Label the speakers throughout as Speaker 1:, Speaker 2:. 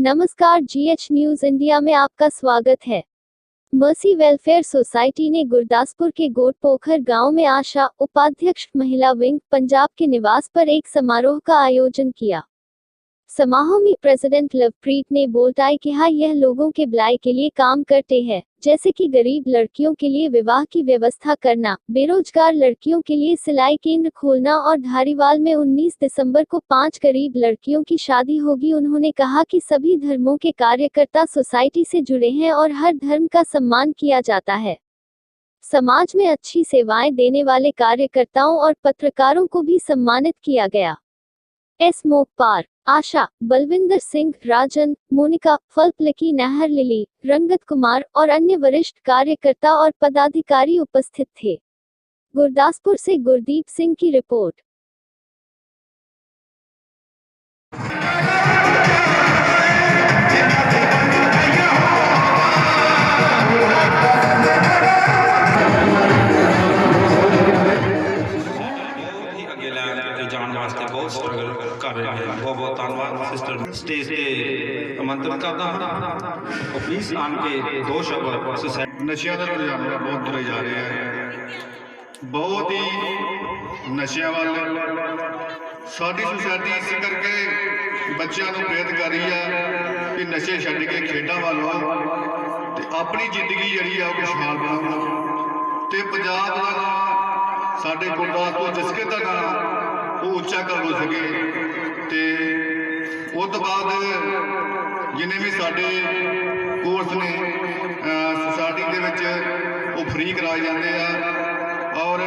Speaker 1: नमस्कार GH news India में आपका स्वागत है। मर्सी वेलफेयर सोसाइटी ने गुरदासपुर के गोट पोखर गाँव में आशा उपाध्यक्ष महिला विंग पंजाब के निवास पर एक समारोह का आयोजन किया। समारोह में प्रेसिडेंट लवप्रीत ने बोलटाई कहा यह लोगों के भलाई के लिए काम करते हैं, जैसे कि गरीब लड़कियों के लिए विवाह की व्यवस्था करना, बेरोजगार लड़कियों के लिए सिलाई केंद्र खोलना और धारीवाल में 19 दिसंबर को पाँच गरीब लड़कियों की शादी होगी। उन्होंने कहा कि सभी धर्मों के कार्यकर्ता सोसाइटी से जुड़े हैं और हर धर्म का सम्मान किया जाता है। समाज में अच्छी सेवाएँ देने वाले कार्यकर्ताओं और पत्रकारों को भी सम्मानित किया गया। एस मोपार आशा, बलविंदर सिंह, राजन, मोनिका, फल्पलकी, नहर लिली, रंगत कुमार और अन्य वरिष्ठ कार्यकर्ता और पदाधिकारी उपस्थित थे। गुरदासपुर से गुरदीप सिंह की रिपोर्ट।
Speaker 2: ਬਹੁਤ ਧੰਨਵਾਦ, ਸਿਸਟਰ। ਸਟੇਜ ਤੇ ਆਮੰਤਰਿਤ ਕਰਦਾ ਹਾਂ। ਉਹ ਪਲੀਜ਼ ਆਣ ਕੇ ਦੋ ਸ਼ਬਦ ਸੁਸਾਇਟੀ
Speaker 3: ਨਸ਼ਿਆਂ ਦਾ ਰੁਝਾਨ ਬਹੁਤ ਤੁਰੇ ਜਾ ਰਿਹਾ ਹੈ। ਬਹੁਤ ਹੀ ਨਸ਼ਿਆਂ ਵੱਲ ਸਾਡੀ ਸੁਸਾਇਟੀ ਇਸ ਕਰਕੇ ਬੱਚਿਆਂ ਨੂੰ ਪ੍ਰੇਰਿਤ ਕਰ ਰਹੀ ਆ ਕਿ ਨਸ਼ੇ ਛੱਡ ਕੇ ਖੇਡਾਂ ਵੱਲ ਆਓ ਤੇ ਆਪਣੀ ਜ਼ਿੰਦਗੀ ਜਿਹੜੀ ਆ ਉਹ ਖੁਸ਼ਹਾਲ ਬਣਾਓ। ਤੇ ਪੰਜਾਬ ਦਾ ਨਾਮ ਸਾਡੇ ਗੁਰਦਾਸਪੁਰ ਡਿਸਟ੍ਰਿਕਟ ਦਾ ਨਾਮ ਉਹ ਉੱਚਾ ਕਰ ਹੋ ਸਕੇ। ਤੇ ਉਸ ਤੋਂ ਬਾਅਦ ਜਿੰਨੇ ਵੀ ਸਾਡੇ ਕੋਰਸ ਨੇ ਸੁਸਾਇਟੀ ਦੇ ਵਿੱਚ ਉਹ ਫ੍ਰੀ ਕਰਾਏ ਜਾਂਦੇ ਆ ਔਰ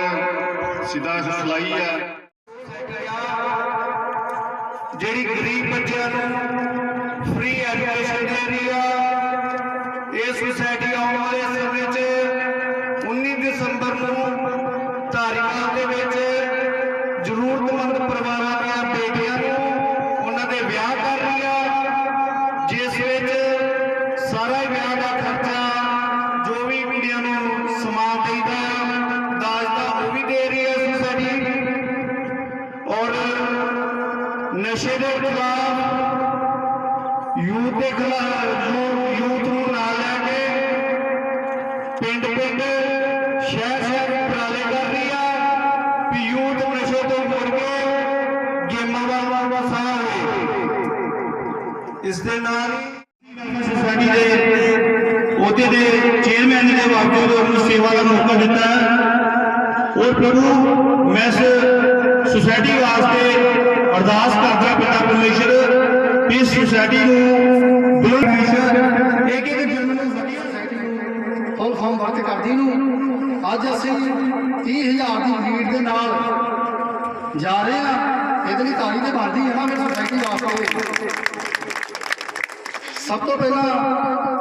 Speaker 3: ਸਿੱਧਾ ਸਿਲਾਈ ਆ।
Speaker 4: ਜਿਹੜੀ ਗਰੀਬ ਬੱਚਿਆਂ ਨੂੰ ਫ੍ਰੀ ਐਜੂਕੇਸ਼ਨ ਦੇ ਰਹੀ ਆ ਇਹ ਸੁਸਾਇਟੀ ਆਉਣ ਵਾਲੇ ਸਮੇਂ 'ਚ 19 ਦਸੰਬਰ ਨੂੰ ਧਾਰੀਵਾਲ ਦੇ ਵਿੱਚ ਜ਼ਰੂਰਤਮੰਦ ਪਰਿਵਾਰਾਂ ਦੀਆਂ ਬੇਟੀਆਂ ਨੂੰ ਉਹਨਾਂ ਦੇ ਵਿਆਹ ਕਰ ਰਹੀ ਆ ਜਿਸ ਵਿੱਚ ਸਾਰਾ ਹੀ ਵਿਆਹ ਦਾ ਖਰਚਾ ਜੋ ਵੀ ਕੁੜੀਆਂ ਨੂੰ ਸਮਾਨ ਦੇਈਦਾ ਦਾਜ ਦਾ ਉਹ ਵੀ ਦੇ ਰਹੀ ਹੈ ਸੁਸਾਇਟੀ ਔਰ ਨਸ਼ੇ ਦੇ ਖਿਲਾਫ ਯੂਥ ਦੇ ਖਿਲਾਫ ਯੂ- ਯੂਥ ਨੂੰ ਨਾਲ ਲੈ ਕੇ ਪਿੰਡ ਪਿੰਡ ਸ਼ਹਿਰ ਸ਼ਹਿਰ ਉਪਰਾਲੇ ਕਰ ਰਹੀ ਆ ਵੀ ਯੂਥ ਨਸ਼ੇ ਤੋਂ ਮੁੜ ਕੇ ਗੇਮਾਂ ਵੱਲ ਵਸਾ ਹੋਵੇ ਇਸ ਦੇ ਨਾਲ ਹੀ ਸੋਸਾਇਟੀ ਦੇ ਉਹਦੇ ਦੇ ਚੇਅਰਮੈਨ ਦੇ ਬਾਵਜੂਦ ਉਹਨੂੰ ਸੇਵਾ ਦਾ ਮੌਕਾ ਦਿੱਤਾ। ਔਰ ਪ੍ਰਭੂ, ਮੈਂ ਇਸ ਸੁਸਾਇਟੀ ਵਾਸਤੇ ਅਰਦਾਸ ਕਰਦਾ ਪਿਤਾ ਪਰਮੇਸ਼ਰ ਇਸ ਸੁਸਾਇਟੀ ਨੂੰ ਬਿਲਕੁਲ ਇੱਕ ਇੱਕ ਜਨਮ ਨੂੰ ਵਧੀਆ ਸੁਸਾਇਟੀ ਨੂੰ ਫੁੱਲ ਫਾਰਮ ਵਰਕ ਕਰਦੀ ਨੂੰ ਅੱਜ ਅਸੀਂ 30000 ਦੀ ਲੀਡ ਦੇ ਨਾਲ ਜਾ ਰਹੇ ਹਾਂ। ਇਹਦੇ ਲਈ ਤਾਲੀ ਤੇ ਬਣਦੀ ਹੈ ਨਾ ਮੇਰੀ ਸੁਸਾਇਟੀ ਵਾਸਤੇ ਸਭ ਤੋਂ ਪਹਿਲਾਂ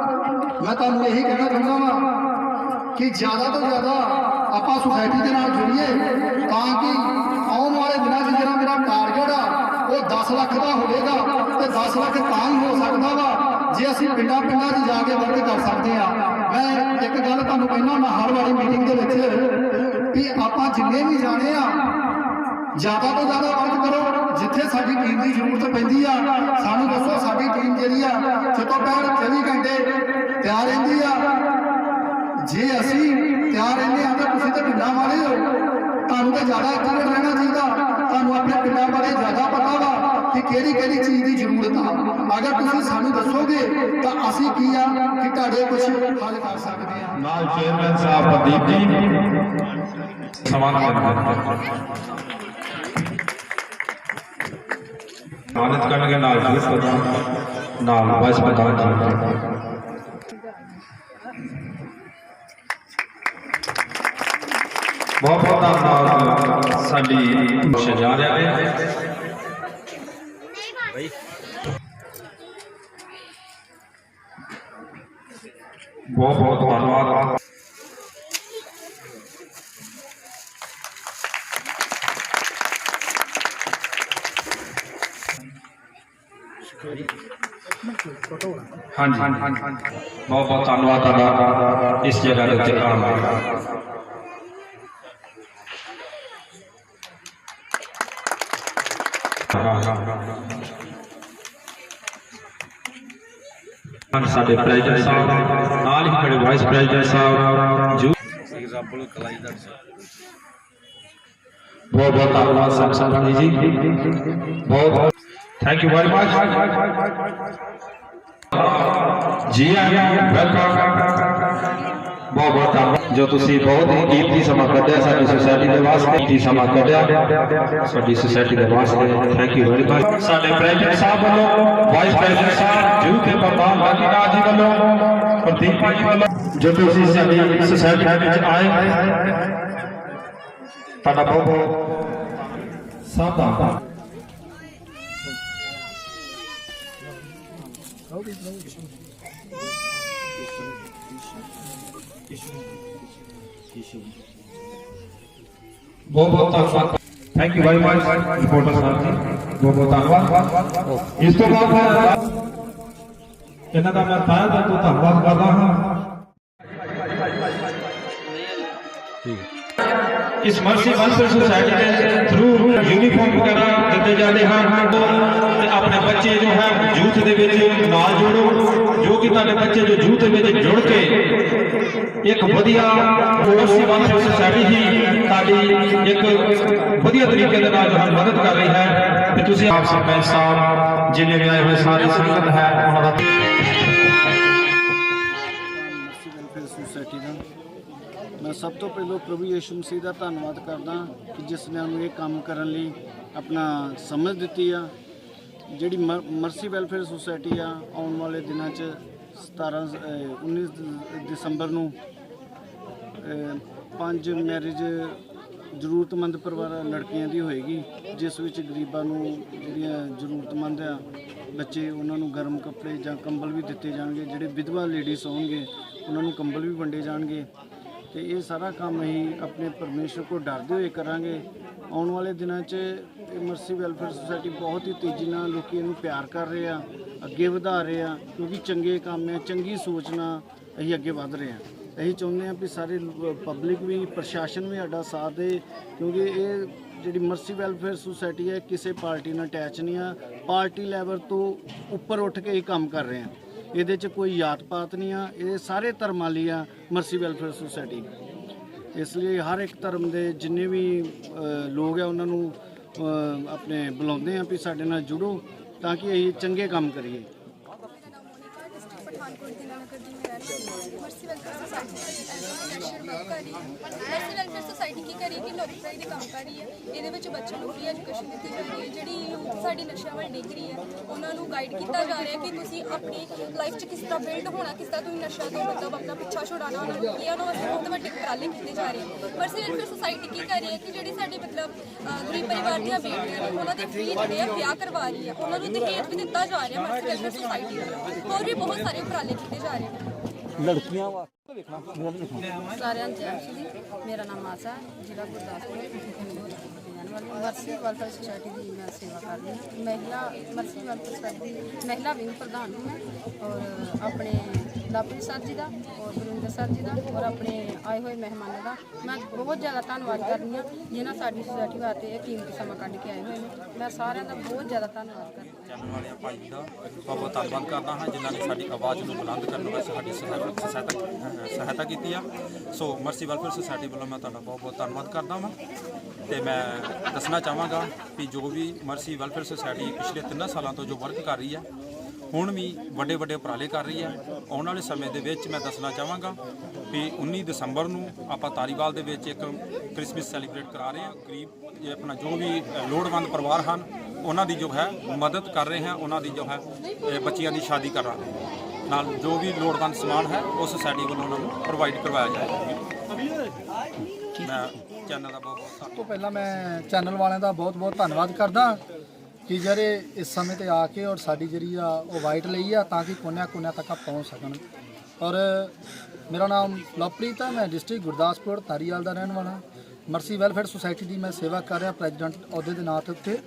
Speaker 4: ਮੈਂ ਤੁਹਾਨੂੰ ਇਹੀ ਕਹਿਣਾ ਚਾਹੁੰਦਾ ਵਾਂ ਕਿ ਜ਼ਿਆਦਾ ਤੋਂ ਜ਼ਿਆਦਾ ਆਪਾਂ ਸੁਸਾਇਟੀ ਦੇ ਨਾਲ ਜੁੜੀਏ ਤਾਂ ਕਿ ਆਉਣ ਵਾਲੇ ਦਿਨਾਂ 'ਚ ਜਿਹੜਾ ਮੇਰਾ ਟਾਰਗੇਟ ਆ, ਉਹ 10 ਲੱਖ ਦਾ ਹੋਵੇਗਾ ਤੇ 10 ਲੱਖ ਤਾਂ ਹੀ ਹੋ ਸਕਦਾ ਵਾ ਜੇ ਅਸੀਂ ਪਿੰਡਾਂ ਪਿੰਡਾਂ 'ਚ ਜਾ ਕੇ ਵਰਕ ਕਰ ਸਕਦੇ ਆ ਮੈਂ ਇੱਕ ਗੱਲ ਤੁਹਾਨੂੰ ਕਹਿਣਾ ਮੈਂ ਹਰ ਵਾਰੀ ਮੀਟਿੰਗ ਦੇ ਵਿੱਚ ਵੀ ਆਪਾਂ ਜਿੰਨੇ ਵੀ ਜਾਣੇ ਆ, ਜ਼ਿਆਦਾ ਤੋਂ ਜ਼ਿਆਦਾ ਵਰਕ ਕਰੋ, ਜਿੱਥੇ ਸਾਡੀ ਟੀਮ ਦੀ ਜ਼ਰੂਰਤ ਪੈਂਦੀ ਆ। ਸਾਨੂੰ ਦੱਸੋ ਸਾਡੀ ਟੀਮ ਜਿਹੜੀ ਆ? ਜਦੋਂ ਪੈਰ 24 ਘੰਟੇ ਤਿਆਰ ਰਹਿੰਦੀ ਆ। ਜੇ ਅਸੀਂ ਤਿਆਰ ਰਹਿੰਦੇ ਆ ਤਾਂ ਤੁਸੀਂ ਤੇ ਪਿੰਡਾਂ ਵਾਲੇ ਹੋ। ਤੁਹਾਨੂੰ ਤਾਂ ਜ਼ਿਆਦਾ ਐਕਟਿਵ ਰਹਿਣਾ ਚਾਹੀਦਾ। ਤੁਹਾਨੂੰ ਆਪਣੇ ਪਿੰਡਾਂ ਬਾਰੇ ਜ਼ਿਆਦਾ ਪਤਾ ਵਾ ਕਿ ਕਿਹੜੀ ਕਿਹੜੀ ਚੀਜ਼ ਦੀ ਜ਼ਰੂਰਤ ਆ। ਅਗਰ ਤੁਸੀਂ ਸਾਨੂੰ ਦੱਸੋਗੇ ਤਾਂ ਅਸੀਂ ਕੀ ਆ ਕਿ ਤੁਹਾਡੇ ਕੁਝ ਹੱਲ ਕਰ ਸਕਦੇ ਆ।
Speaker 2: ਨਾਲ ਚੇਅਰਮੈਨ ਸਾਹਿਬ ਪ੍ਰਦੀਪ ਜੀ। ਸਮਾਨ ਮਾਨਤ ਕਰਨਗੇ ਨਾਲ ਜੀ ਪ੍ਰਧਾਨ ਨਾਲ ਵਾਈਸ ਪ੍ਰਧਾਨ ਜੀ। ਬਹੁਤ ਬਹੁਤ ਧੰਨਵਾਦ ਸਾਡੀ ਸਜਾ ਰਿਹਾ ਹੈ। ਬਹੁਤ ਬਹੁਤ ਧੰਨਵਾਦ। ਹਾਂਜੀ। ਬਹੁਤ ਬਹੁਤ ਧੰਨਵਾਦ ਤੁਹਾਡਾ ਇਸ ਜਗ੍ਹਾ ਦੇ ਉੱਤੇ ਆਉਣ ਲਈ। ਸਾਡੇ ਪ੍ਰੈਜ਼ੀਡੈਂਟ ਸਾਹਿਬ ਨਾਲ ਹੀ ਖੜੇ ਵਾਈਸ ਪ੍ਰੈਜ਼ੀਡੈਂਟ ਸਾਹਿਬ ਜੋ
Speaker 5: ਐਗਜ਼ਾਮਪਲ ਕਲਾਈ ਦਾ
Speaker 2: ਬਹੁਤ ਬਹੁਤ ਧੰਨਵਾਦ ਸਾਹਿਬ ਸਾਹਿਬਾਨ ਜੀ। ਬਹੁਤ ਥੈਂਕ ਯੂ ਵੈਰੀ ਮਚ ਜੀ ਆਇਆਂ ਵੈਲਕਮ ਬਹੁਤ ਬਹੁਤ ਧੰਨਵਾਦ ਜੋ ਤੁਸੀਂ ਬਹੁਤ ਹੀ ਕੀਮਤੀ ਸਮਾਂ ਕੱਢਿਆ ਸਾਡੀ ਸੁਸਾਇਟੀ ਦੇ ਵਾਸਤੇ ਕੀਮਤੀ ਸਮਾਂ ਕੱਢਿਆ ਸਾਡੀ ਸੁਸਾਇਟੀ ਦੇ ਵਾਸਤੇ ਥੈਂਕ ਯੂ ਵੈਰੀ ਮਚ ਸਾਡੇ ਪ੍ਰੈਜ਼ੀਡੈਂਟ ਸਾਹਿਬ ਵੱਲੋਂ ਵਾਈਸ ਪ੍ਰੈਜ਼ੀਡੈਂਟ ਸਾਹਿਬ ਜੂ ਤੇ ਪ੍ਰਧਾਨ ਬਾਕੀਨਾਥ ਜੀ ਵੱਲੋਂ ਪ੍ਰਦੀਪ ਭਾਈ ਜੀ ਵੱਲੋਂ ਜੋ ਤੁਸੀਂ ਸਾਡੀ ਸੁਸਾਇਟੀ ਵਿੱਚ ਆਏ ਤੁਹਾਡਾ ਬਹੁਤ ਬਹੁਤ ਸਭ ਦਾ ਧੰਨਵਾਦ। ਬਹੁਤ ਬਹੁਤ ਧੰਨਵਾਦ thank you very much reporter ਸਾਹਿਬ ਜੀ ਬਹੁਤ ਬਹੁਤ ਧੰਨਵਾਦ ਇਸ ਤੋਂ ਬਾਅਦ ਮੈਂ ਇਹਨਾਂ ਦਾ ਮੈਂ ਤਾਇਆ ਦਾ ਤੋਂ ਧੰਨਵਾਦ ਕਰਦਾ ਹਾਂ ਇਸ ਮਰਸੀ ਵੈਲਫੇਅਰ ਸੁਸਾਇਟੀ ਦੇ ਥਰੂ ਯੂਨੀਫਾਰਮ ਵਗੈਰਾ ਦਿੱਤੇ ਜਾਂਦੇ ਹਨ ਤੇ ਆਪਣੇ ਬੱਚੇ ਜੋ ਹੈ ਯੂਥ ਦੇ ਵਿੱਚ ਨਾਲ ਜੋੜੋ, ਜੋ ਕਿ ਤੁਹਾਡੇ ਬੱਚੇ ਜੋ ਯੂਥ ਦੇ ਵਿੱਚ ਜੁੜ ਕੇ ਇੱਕ ਵਧੀਆ ਮਰਸੀ ਵੈਲਫੇਅਰ ਸੁਸਾਇਟੀ ਹੀ ਤੁਹਾਡੀ ਇੱਕ ਵਧੀਆ ਤਰੀਕੇ ਦੇ ਨਾਲ ਜੋ ਮਦਦ ਕਰ ਰਹੀ ਹੈ। ਤੇ ਤੁਸੀਂ ਆਪ ਸਰਪੰਚ ਸਾਹਿਬ, ਜਿੰਨੇ ਵੀ ਆਏ ਹੋਏ ਸਾਰੇ ਸੰਗਤ ਹੈ, ਉਹਨਾਂ ਦਾ
Speaker 6: ਮੈਂ ਸਭ ਤੋਂ ਪਹਿਲਾਂ ਪ੍ਰਭੂ ਯਿਸੂ ਮਸੀਹ ਦਾ ਧੰਨਵਾਦ ਕਰਦਾ ਕਿ ਜਿਸ ਨੇ ਸਾਨੂੰ ਇਹ ਕੰਮ ਕਰਨ ਲਈ ਆਪਣਾ ਸਮਝ ਦਿੱਤੀ ਆ। ਜਿਹੜੀ ਮਰ- ਮਰਸੀ ਵੈਲਫੇਅਰ ਸੁਸਾਇਟੀ ਆ, ਆਉਣ ਵਾਲੇ ਦਿਨਾਂ 'ਚ 17 ਅਹ 19 ਦਸੰਬਰ ਨੂੰ ਪੰਜ ਮੈਰਿਜ ਜ਼ਰੂਰਤਮੰਦ ਪਰਿਵਾਰਾਂ, ਲੜਕੀਆਂ ਦੀ ਹੋਏਗੀ, ਜਿਸ ਵਿੱਚ ਗਰੀਬਾਂ ਨੂੰ ਜਿਹੜੀਆਂ ਜ਼ਰੂਰਤਮੰਦ ਆ, ਬੱਚੇ ਉਹਨਾਂ ਨੂੰ ਗਰਮ ਕੱਪੜੇ ਜਾਂ ਕੰਬਲ ਵੀ ਦਿੱਤੇ ਜਾਣਗੇ, ਜਿਹੜੇ ਵਿਧਵਾ ਲੇਡੀਜ਼ ਹੋਣਗੇ, ਉਹਨਾਂ ਨੂੰ ਕੰਬਲ ਵੀ ਵੰਡੇ ਜਾਣਗੇ। ਤੇ ਇਹ ਸਾਰਾ ਕੰਮ ਅਸੀਂ ਆਪਣੇ ਪਰਮੇਸ਼ਰ ਕੋਲ ਡਰਦੇ ਹੋਏ ਕਰਾਂਗੇ। ਆਉਣ ਵਾਲੇ ਦਿਨਾਂ 'ਚ ਇਹ ਮਰਸੀ ਵੈਲਫੇਅਰ ਸੁਸਾਇਟੀ ਬਹੁਤ ਹੀ ਤੇਜ਼ੀ ਨਾਲ ਲੋਕੀ ਇਹਨੂੰ ਪਿਆਰ ਕਰ ਰਹੇ ਆ, ਅੱਗੇ ਵਧਾ ਰਹੇ ਆ, ਕਿਉਂਕਿ ਚੰਗੇ ਕੰਮ ਹੈ ਚੰਗੀ ਸੋਚ ਨਾਲ ਅਸੀਂ ਅੱਗੇ ਵਧ ਰਹੇ ਆ। ਅਸੀਂ ਚਾਹੁੰਦੇ ਹਾਂ ਵੀ ਸਾਰੇ ਪਬਲਿਕ ਵੀ, ਪ੍ਰਸ਼ਾਸਨ ਵੀ ਸਾਡਾ ਸਾਥ ਦੇ, ਕਿਉਂਕਿ ਇਹ ਜਿਹੜੀ ਮਰਸੀ ਵੈਲਫੇਅਰ ਸੁਸਾਇਟੀ ਹੈ, ਕਿਸੇ ਪਾਰਟੀ ਨਾਲ ਅਟੈਚ ਨਹੀਂ ਆ। ਪਾਰਟੀ ਲੈਵਲ ਤੋਂ ਉੱਪਰ ਉੱਠ ਕੇ ਇਹ ਕੰਮ ਕਰ ਰਹੇ ਆ। ਇਹਦੇ 'ਚ ਕੋਈ ਜਾਤ ਪਾਤ ਨਹੀਂ ਆ, ਇਹ ਸਾਰੇ ਧਰਮਾਂ ਲਈ ਆ ਮਰਸੀ ਵੈਲਫੇਅਰ ਸੁਸਾਇਟੀ ਇਸ ਲਈ ਹਰ ਇੱਕ ਧਰਮ ਦੇ ਜਿੰਨੇ ਵੀ ਲੋਕ ਆ, ਉਹਨਾਂ ਨੂੰ ਆਪਣੇ ਬੁਲਾਉਂਦੇ ਆ ਵੀ ਸਾਡੇ ਨਾਲ ਜੁੜੋ ਤਾਂ ਕਿ ਅਸੀਂ ਚੰਗੇ ਕੰਮ ਕਰੀਏ।
Speaker 7: ਪਠਾਨਕੋਟ ਦੀ ਨਗਰ ਦੀ ਮੈਂ ਰਹਿਣ Mercy welfare society education work ਕਰ ਰਹੀ ਹਾਂ ਮਰਸੀ ਵੈਲਫੇਅਰ ਸੁਸਾਇਟੀ ਕੀ ਕਰੀ ਕਿ ਲੋਕ ਦੇ ਕੰਮ ਕਰ ਰਹੀ ਹੈ ਇਹਦੇ ਵਿੱਚ ਬੱਚਿਆਂ ਨੂੰ ਫ੍ਰੀ ਐਜੂਕੇਸ਼ਨ ਦਿੱਤੀ ਜਾ ਰਹੀ ਹੈ ਜਿਹੜੀ youth ਸਾਡੀ ਨਸ਼ਿਆਂ ਵੱਲ ਡਿੱਗ ਰਹੀ ਹੈ ਉਹਨਾਂ ਨੂੰ ਗਾਈਡ ਕੀਤਾ ਜਾ ਰਿਹਾ ਕਿ ਤੁਸੀਂ ਆਪਣੀ ਲਾਈਫ 'ਚ ਕਿਸ ਤਰ੍ਹਾਂ ਬਿਲਡ ਹੋਣਾ ਕਿਸ ਤਰ੍ਹਾਂ ਤੁਸੀਂ ਨਸ਼ਿਆਂ ਤੋਂ ਮਤਲਬ ਆਪਣਾ ਪਿੱਛਾ ਛੁਡਾਉਣਾ ਉਹਨਾਂ ਨੂੰ ਕੀ ਉਹਨਾਂ ਵਾਸਤੇ ਬਹੁਤ ਵੱਡੇ ਉਪਰਾਲੇ ਕੀਤੇ ਜਾ ਰਹੇ ਹਨ ਮਰਸੀ ਵੈਲਫੇਅਰ ਸੁਸਾਇਟੀ ਕੀ ਕਰ ਰਹੀ ਹੈ ਕਿ ਜਿਹੜੀ ਸਾਡੇ ਮਤਲਬ ਗਰੀਬ ਪਰਿਵਾਰ ਦੀਆਂ ਬੇਟੀਆਂ ਨੇ ਉਹਨਾਂ ਦੇ ਫ੍ਰੀ ਜਿਹੜੇ ਵਿਆਹ ਕਰਵਾ ਰਹੀ ਹੈ ਉਹਨਾਂ ਨੂੰ ਦਹੇਜ ਵੀ ਦਿੱਤਾ ਜਾ ਰਿਹਾ ਮਰਸੀ ਵੈਲਫੇਅਰ ਸੁਸਾਇਟੀ ਵੱਲੋਂ ਹੋਰ ਵੀ ਬਹੁਤ ਸਾਰੇ ਉਪਰਾਲੇ ਕੀਤੇ ਜਾ ਰਹੇ ਨੇ।
Speaker 8: ਸਾਰਿਆਂ ਨੂੰ ਜੈ ਸ਼੍ਰੀ। ਮੇਰਾ ਨਾਮ ਆਸਾ ਜ਼ਿਲ੍ਹਾ ਗੁਰਦਾਸਪੁਰ। ਮਰਸੀ ਵੈਲਫੇਅਰ ਸੁਸਾਇਟੀ ਦੀ ਮੈਂ ਸੇਵਾ ਕਰ ਰਹੀ ਹਾਂ। ਮਹਿਲਾ, ਮਰਸੀ ਵੈਲਫੇਅਰ ਸੁਸਾਇਟੀ ਦੀ ਮਹਿਲਾ ਵਿੰਗ ਪ੍ਰਧਾਨ ਹੂੰ ਮੈਂ ਔਰ ਆਪਣੇ ਲਵਪ੍ਰੀਤ ਸਰ ਜੀ ਦਾ ਔਰ ਗੁਰਿੰਦਰ ਸਰ ਜੀ ਦਾ ਔਰ ਆਪਣੇ ਆਏ ਹੋਏ ਮਹਿਮਾਨਾਂ ਦਾ। ਮੈਂ ਬਹੁਤ ਜ਼ਿਆਦਾ ਧੰਨਵਾਦ ਕਰਦੀ ਹਾਂ ਜਿਨ੍ਹਾਂ ਸਾਡੀ ਸੁਸਾਇਟੀ ਵਾਸਤੇ ਇਹ ਕੀਮਤੀ ਸਮਾਂ ਕੱਢ ਕੇ ਆਏ ਹੋਏ ਨੇ। ਮੈਂ ਸਾਰਿਆਂ ਦਾ ਬਹੁਤ ਜ਼ਿਆਦਾ ਧੰਨਵਾਦ ਕਰਦੀ ਹਾਂ।
Speaker 5: ਚੈਨਲ ਵਾਲਿਆਂ ਭਾਈ ਦਾ ਬਹੁਤ ਬਹੁਤ ਧੰਨਵਾਦ ਕਰਦਾ ਹਾਂ ਜਿਨ੍ਹਾਂ ਨੇ ਸਾਡੀ ਆਵਾਜ਼ ਨੂੰ ਬੁਲੰਦ ਕਰਨ ਵਾਸਤੇ ਸਾਡੀ ਸਹਾਇਤਾ ਸਹਾਇਤਾ ਸਹਾਇਤਾ ਕੀਤੀ ਆ। ਸੋ ਮਰਸੀ ਵੈਲਫੇਅਰ ਸੁਸਾਇਟੀ ਵੱਲੋਂ ਮੈਂ ਤੁਹਾਡਾ ਬਹੁਤ ਬਹੁਤ ਧੰਨਵਾਦ ਕਰਦਾ ਹਾਂ ਤੇ ਮੈਂ ਦੱਸਣਾ ਚਾਹਾਂਗਾ ਕਿ ਜੋ ਵੀ ਮਰਸੀ ਵੈਲਫੇਅਰ ਸੁਸਾਇਟੀ ਪਿਛਲੇ 3 ਸਾਲਾਂ ਤੋਂ ਜੋ ਵਰਕ ਕਰ ਰਹੀ ਹੈ ਹੁਣ ਵੀ ਵੱਡੇ ਵੱਡੇ ਉਪਰਾਲੇ ਕਰ ਰਹੀ ਹੈ। ਆਉਣ ਵਾਲੇ ਸਮੇਂ ਦੇ ਵਿੱਚ ਮੈਂ ਦੱਸਣਾ ਚਾਹਾਂਗਾ ਵੀ 19 ਦਸੰਬਰ ਨੂੰ ਆਪਾਂ ਤਾਰੀਵਾਲ ਦੇ ਵਿੱਚ ਇੱਕ ਕ੍ਰਿਸਮਸ ਸੈਲੀਬ੍ਰੇਟ ਕਰਾ ਰਹੇ ਹਾਂ। ਗਰੀਬ ਆਪਣਾ ਜੋ ਵੀ ਲੋੜਵੰਦ ਪਰਿਵਾਰ ਹਨ ਉਹਨਾਂ ਦੀ ਜੋ ਹੈ ਮਦਦ ਕਰ ਰਹੇ ਹਾਂ ਉਹਨਾਂ ਦੀ ਜੋ ਹੈ ਬੱਚੀਆਂ ਦੀ ਸ਼ਾਦੀ ਕਰਾ ਰਹੇ ਹਾਂ। ਨਾਲ ਜੋ ਵੀ ਲੋੜਵੰਦ ਸਮਾਨ ਹੈ ਉਹ ਸੁਸਾਇਟੀ ਵੱਲੋਂ ਉਹਨਾਂ ਨੂੰ ਪ੍ਰੋਵਾਈਡ ਕਰਵਾਇਆ ਜਾਏਗਾ। ਮੈਂ ਚੈਨਲ ਦਾ ਬਹੁਤ ਬਹੁਤ ਧੰਨਵਾਦ।
Speaker 9: ਤੋਂ ਪਹਿਲਾਂ ਮੈਂ ਚੈਨਲ ਵਾਲਿਆਂ ਦਾ ਬਹੁਤ ਬਹੁਤ ਧੰਨਵਾਦ ਕਰਦਾ ਕਿ ਜਿਹੜੇ ਇਸ ਸਮੇਂ ਤੇ ਆ ਕੇ ਔਰ ਸਾਡੀ ਜਿਹੜੀ ਆ ਉਹ ਵਾਈਟ ਲਈ ਆ ਤਾਂ ਕਿ ਕੋਨਿਆਂ ਕੋਨਿਆਂ ਤੱਕ ਪਹੁੰਚ ਸਕਣ। ਔਰ ਮੇਰਾ ਨਾਮ ਲਵਪ੍ਰੀਤ ਹੈ ਮੈਂ ਡਿਸਟ੍ਰਿਕਟ ਗੁਰਦਾਸਪੁਰ, ਧਾਰੀਵਾਲ ਦਾ ਰਹਿਣ ਵਾਲਾ। ਮਰਸੀ ਵੈਲਫੇਅਰ ਸੁਸਾਇਟੀ ਦੀ ਮੈਂ ਸੇਵਾ ਕਰ ਰਿਹਾ ਪ੍ਰੈਜ਼ੀਡੈਂਟ ਅਹੁਦੇ ਦੇ ਨਾਂ ਤੇ ਉੱਤੇ।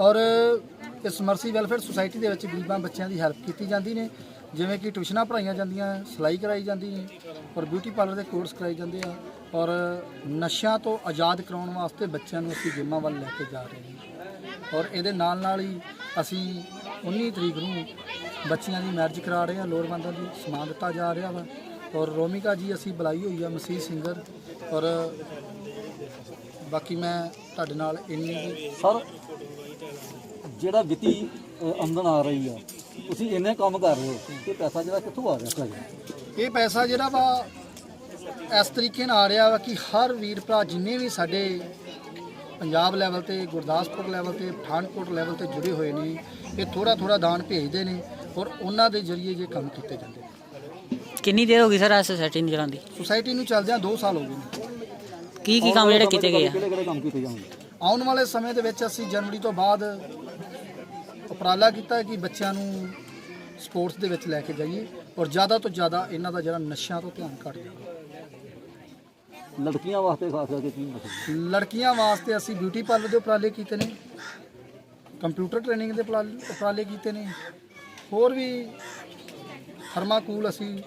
Speaker 9: ਔਰ ਇਸ ਮਰਸੀ ਵੈਲਫੇਅਰ ਸੁਸਾਇਟੀ ਦੇ ਵਿੱਚ ਗਰੀਬਾਂ ਬੱਚਿਆਂ ਦੀ ਹੈਲਪ ਕੀਤੀ ਜਾਂਦੀ ਨੇ, ਜਿਵੇਂ ਕਿ ਟਿਊਸ਼ਨਾਂ ਪੜ੍ਹਾਈਆਂ ਜਾਂਦੀਆਂ, ਸਿਲਾਈ ਕਰਾਈ ਜਾਂਦੀ ਹੈ ਔਰ ਬਿਊਟੀ ਪਾਰਲਰ ਦੇ ਕੋਰਸ ਕਰਾਏ ਜਾਂਦੇ ਆ। ਔਰ ਨਸ਼ਿਆਂ ਤੋਂ ਆਜ਼ਾਦ ਕਰਾਉਣ ਵਾਸਤੇ ਬੱਚਿਆਂ ਨੂੰ ਅਸੀਂ ਗੇਮਾਂ ਵੱਲ ਲੈ ਕੇ ਜਾ ਰਹੇ ਹਾਂ। ਔਰ ਇਹਦੇ ਨਾਲ ਨਾਲ ਹੀ ਅਸੀਂ 19 ਤਰੀਕ ਨੂੰ ਬੱਚੀਆਂ ਦੀ ਮੈਰਿਜ ਕਰਾ ਰਹੇ ਆ ਲੋੜਵੰਦਾਂ ਦੀ ਸਮਾਨ ਦਿੱਤਾ ਜਾ ਰਿਹਾ ਵਾ। ਔਰ ਰੋਮਿਕਾ ਜੀ ਅਸੀਂ ਬੁਲਾਈ ਹੋਈ ਆ ਮਸੀਹ ਸਿੰਗਰ ਔਰ ਬਾਕੀ ਮੈਂ ਤੁਹਾਡੇ ਨਾਲ ਇੰਨੀ
Speaker 10: ਸਰ ਜਿਹੜਾ ਵਿੱਤੀ ਆਮਦਨ ਆ ਰਹੀ ਆ ਤੁਸੀਂ ਇੰਨੇ ਕੰਮ ਕਰ ਰਹੇ ਹੋ ਤੇ ਪੈਸਾ ਜਿਹੜਾ ਕਿੱਥੋਂ ਆ ਰਿਹਾ ਤੁਹਾਡਾ
Speaker 9: ਇਹ ਪੈਸਾ ਜਿਹੜਾ ਵਾ ਇਸ ਤਰੀਕੇ ਨਾਲ ਆ ਰਿਹਾ ਵਾ ਕਿ ਹਰ ਵੀਰ ਭਰਾ ਜਿੰਨੇ ਵੀ ਸਾਡੇ ਪੰਜਾਬ ਲੈਵਲ ਤੇ ਗੁਰਦਾਸਪੁਰ ਲੈਵਲ ਤੇ ਪਠਾਨਕੋਟ ਲੈਵਲ ਤੇ ਜੁੜੇ ਹੋਏ ਨੇ ਇਹ ਥੋੜਾ ਥੋੜਾ ਦਾਨ ਭੇਜਦੇ ਨੇ ਔਰ ਉਹਨਾਂ ਦੇ ਜ਼ਰੀਏ ਇਹ ਕੰਮ ਕੀਤੇ ਜਾਂਦੇ ਨੇ।
Speaker 11: ਕਿੰਨੀ ਦੇਰ ਹੋ ਗਈ ਸਰ ਆ ਸੋਸਾਇਟੀ ਨੂੰ ਚਲਾਉਂਦੀ
Speaker 9: ਸੁਸਾਇਟੀ ਨੂੰ ਚੱਲਦਿਆਂ 2 ਸਾਲ ਹੋ ਗਏ ਨੇ।
Speaker 11: ਕੀ ਕੀ ਕੰਮ ਜਿਹੜੇ ਕੀਤੇ ਗਏ ਆ?
Speaker 10: ਕਿਹੜੇ ਕਿਹੜੇ ਕੰਮ ਕੀਤੇ ਜਾਣਗੇ
Speaker 9: ਆਉਣ ਵਾਲੇ ਸਮੇਂ ਦੇ ਵਿੱਚ ਅਸੀਂ ਜਨਵਰੀ ਤੋਂ ਬਾਅਦ ਉਪਰਾਲਾ ਕੀਤਾ ਕਿ ਬੱਚਿਆਂ ਨੂੰ ਸਪੋਰਟਸ ਦੇ ਵਿੱਚ ਲੈ ਕੇ ਜਾਈਏ ਔਰ ਜ਼ਿਆਦਾ ਤੋਂ ਜ਼ਿਆਦਾ ਇਹਨਾਂ ਦਾ ਜਿਹੜਾ ਨਸ਼ਿਆਂ ਤੋਂ ਧਿਆਨ ਘੱਟ ਜਾਵੇ।
Speaker 10: ਲੜਕੀਆਂ ਵਾਸਤੇ ਖਾਸ ਕਰਕੇ ਕੀ ਮਸਲਾ
Speaker 9: ਲੜਕੀਆਂ ਵਾਸਤੇ ਅਸੀਂ ਬਿਊਟੀ ਪਾਰਲਰ ਦੇ ਉਪਰਾਲੇ ਕੀਤੇ ਨੇ। ਕੰਪਿਊਟਰ ਟ੍ਰੇਨਿੰਗ ਦੇ ਉਪਰਾਲੇ ਉਪਰਾਲੇ ਕੀਤੇ ਨੇ। ਹੋਰ ਵੀ ਥਰਮਾਕੂਲ ਅਸੀਂ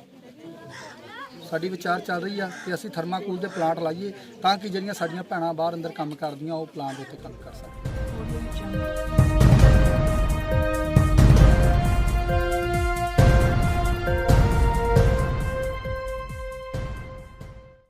Speaker 9: ਸਾਡੀ ਵਿਚਾਰ ਚੱਲ ਰਹੀ ਆ ਕਿ ਅਸੀਂ ਥਰਮਾਕੂਲ ਦੇ ਪਲਾਂਟ ਲਾਈਏ ਤਾਂ ਕਿ ਜਿਹੜੀਆਂ ਸਾਡੀਆਂ ਭੈਣਾਂ ਬਾਹਰ ਅੰਦਰ ਕੰਮ ਕਰਦੀਆਂ, ਉਹ ਪਲਾਂਟ ਦੇ ਉੱਤੇ ਕੰਮ ਕਰ ਸਕਣ।